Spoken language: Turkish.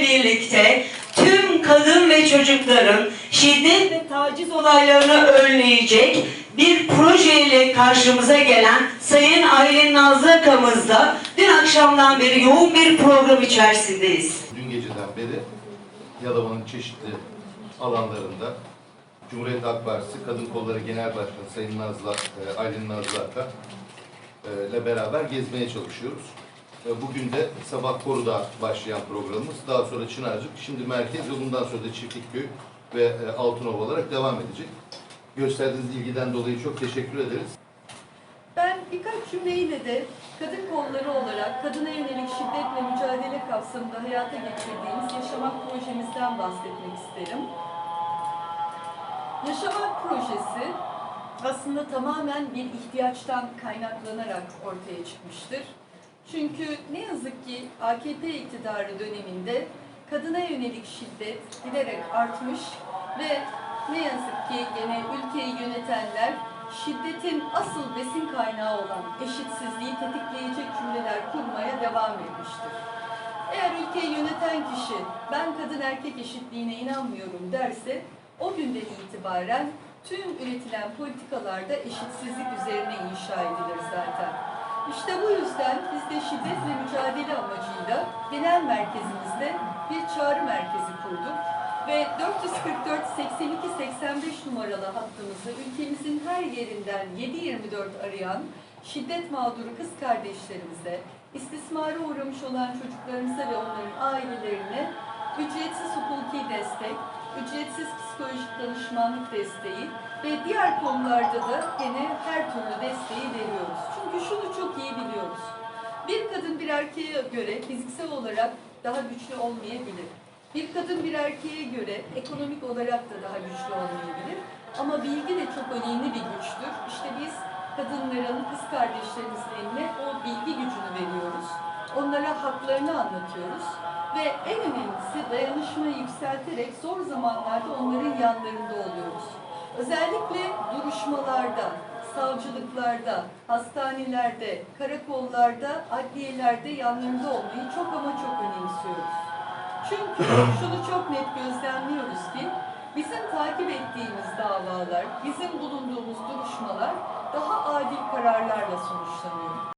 birlikte tüm kadın ve çocukların şiddet ve taciz olaylarını önleyecek bir projeyle karşımıza gelen Sayın Aylin Nazlı Akamız'la dün akşamdan beri yoğun bir program içerisindeyiz. Dün geceden beri Yalova'nın çeşitli alanlarında Cumhuriyet Halk Partisi Kadın Kolları Genel Başkanı Sayın Nazlı, e, Aylin Nazlı Aka e, ile beraber gezmeye çalışıyoruz. Bugün de sabah Koru'da başlayan programımız, daha sonra Çınarcık, şimdi merkez ve bundan sonra da Çiftlikköy ve e, Altınova olarak devam edecek. Gösterdiğiniz ilgiden dolayı çok teşekkür ederiz. Ben birkaç cümleyle de kadın kolları olarak kadına yönelik şiddetle mücadele kapsamında hayata geçirdiğimiz Yaşamak projemizden bahsetmek isterim. Yaşamak projesi aslında tamamen bir ihtiyaçtan kaynaklanarak ortaya çıkmıştır. Çünkü ne yazık ki AKP iktidarı döneminde kadına yönelik şiddet giderek artmış ve ne yazık ki gene ülkeyi yönetenler şiddetin asıl besin kaynağı olan eşitsizliği tetikleyecek cümleler kurmaya devam etmiştir. Eğer ülkeyi yöneten kişi ben kadın erkek eşitliğine inanmıyorum derse o günden itibaren tüm üretilen politikalarda eşitsizlik üzerine inşa edilir zaten. İşte bu yüzden biz de şiddetle mücadele amacıyla genel merkezimizde bir çağrı merkezi kurduk ve 444 82 85 numaralı hattımızı ülkemizin her yerinden 7/24 arayan şiddet mağduru kız kardeşlerimize, istismara uğramış olan çocuklarımıza ve onların ailelerine ücretsiz hukuki destek, ücretsiz psikolojik danışmanlık desteği ve diğer konularda da gene her türlü desteği veriyoruz. Çünkü şunu çok iyi biliyoruz. Bir kadın bir erkeğe göre fiziksel olarak daha güçlü olmayabilir. Bir kadın bir erkeğe göre ekonomik olarak da daha güçlü olmayabilir. Ama bilgi de çok önemli bir güçtür. İşte biz kadınların, kız kardeşlerimizin eline o bilgi gücünü veriyoruz. Onlara haklarını anlatıyoruz. Ve en önemlisi dayanışmayı yükselterek zor zamanlarda onların yanlarında oluyoruz. Özellikle duruşmalarda, savcılıklarda, hastanelerde, karakollarda, adliyelerde yanlarında olmayı çok ama çok önemsiyoruz. Çünkü şunu çok net gözlemliyoruz ki bizim takip ettiğimiz davalar, bizim bulunduğumuz duruşmalar daha adil kararlarla sonuçlanıyor.